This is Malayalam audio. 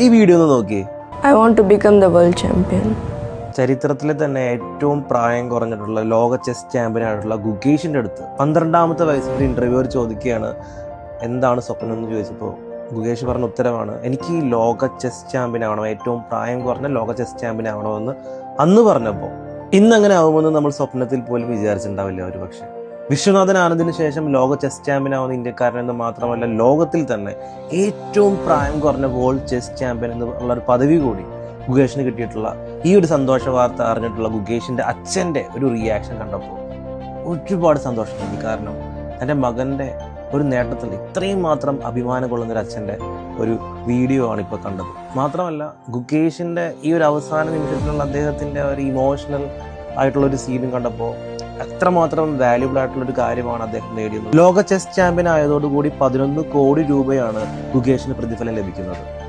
ഈ വീഡിയോ ഒന്ന് നോക്കിയേ I want to become the world champion ചരിത്രത്തിലെ തന്നെ ഏറ്റവും പ്രായം കുറഞ്ഞിട്ടുള്ള ലോക ചെസ് ചാമ്പ്യൻ ആയിട്ടുള്ള ഗുഗേഷിന്റെ അടുത്ത് പന്ത്രണ്ടാമത്തെ വയസ്സിൽ ഇന്റർവ്യൂവർ ചോദിക്കുകയാണ് എന്താണ് സ്വപ്നം? എന്ന് ചോദിച്ചപ്പോൾ ഗുഗേഷ് പറഞ്ഞ ഉത്തരവാണ് എനിക്ക് ഈ ലോക ചെസ് ചാമ്പ്യൻ ആവണം ഏറ്റവും പ്രായം കുറഞ്ഞ ലോക ചെസ് ചാമ്പ്യൻ ആവണമെന്ന്. അന്ന് പറഞ്ഞപ്പോൾ ഇന്ന് അങ്ങനെ ആവുമെന്ന് നമ്മൾ സ്വപ്നത്തിൽ പോലും വിചാരിച്ചിട്ടുണ്ടാവില്ല ഒരു പക്ഷേ വിശ്വനാഥൻ ആനന്ദിന് ശേഷം ലോക ചെസ് ചാമ്പ്യൻ ആവുന്ന ഇന്ത്യക്കാരൻ എന്ന് മാത്രമല്ല ലോകത്തിൽ തന്നെ ഏറ്റവും പ്രായം കുറഞ്ഞ വേൾഡ് ചെസ് ചാമ്പ്യൻ എന്ന് ഉള്ള ഒരു പദവി കൂടി ഗുഗേഷിന് കിട്ടിയിട്ടുള്ള ഈ ഒരു സന്തോഷ വാർത്ത അറിഞ്ഞിട്ടുള്ള ഗുഗേഷിന്റെ അച്ഛന്റെ ഒരു റിയാക്ഷൻ കണ്ടപ്പോൾ ഒരുപാട് സന്തോഷം തോന്നി കാരണം തന്റെ മകന്റെ ഒരു നേട്ടത്തിൽ ഇത്രയും മാത്രം അഭിമാനം കൊള്ളുന്ന ഒരു അച്ഛന്റെ ഒരു വീഡിയോ ആണ് ഇപ്പോൾ കണ്ടത്. മാത്രമല്ല ഗുഗേഷിന്റെ ഈ ഒരു അവസാന നിമിഷത്തിലുള്ള അദ്ദേഹത്തിന്റെ ഒരു ഇമോഷണൽ ആയിട്ടുള്ള ഒരു സീനും കണ്ടപ്പോൾ എത്രമാത്രം വാല്യുബിൾ ആയിട്ടുള്ള ഒരു കാര്യമാണ് അദ്ദേഹം നേടിയത്. ലോക ചെസ് ചാമ്പ്യൻ ആയതോടുകൂടി പതിനൊന്ന് കോടി രൂപയാണ് ഗുഗേഷിന് പ്രതിഫലം ലഭിക്കുന്നത്.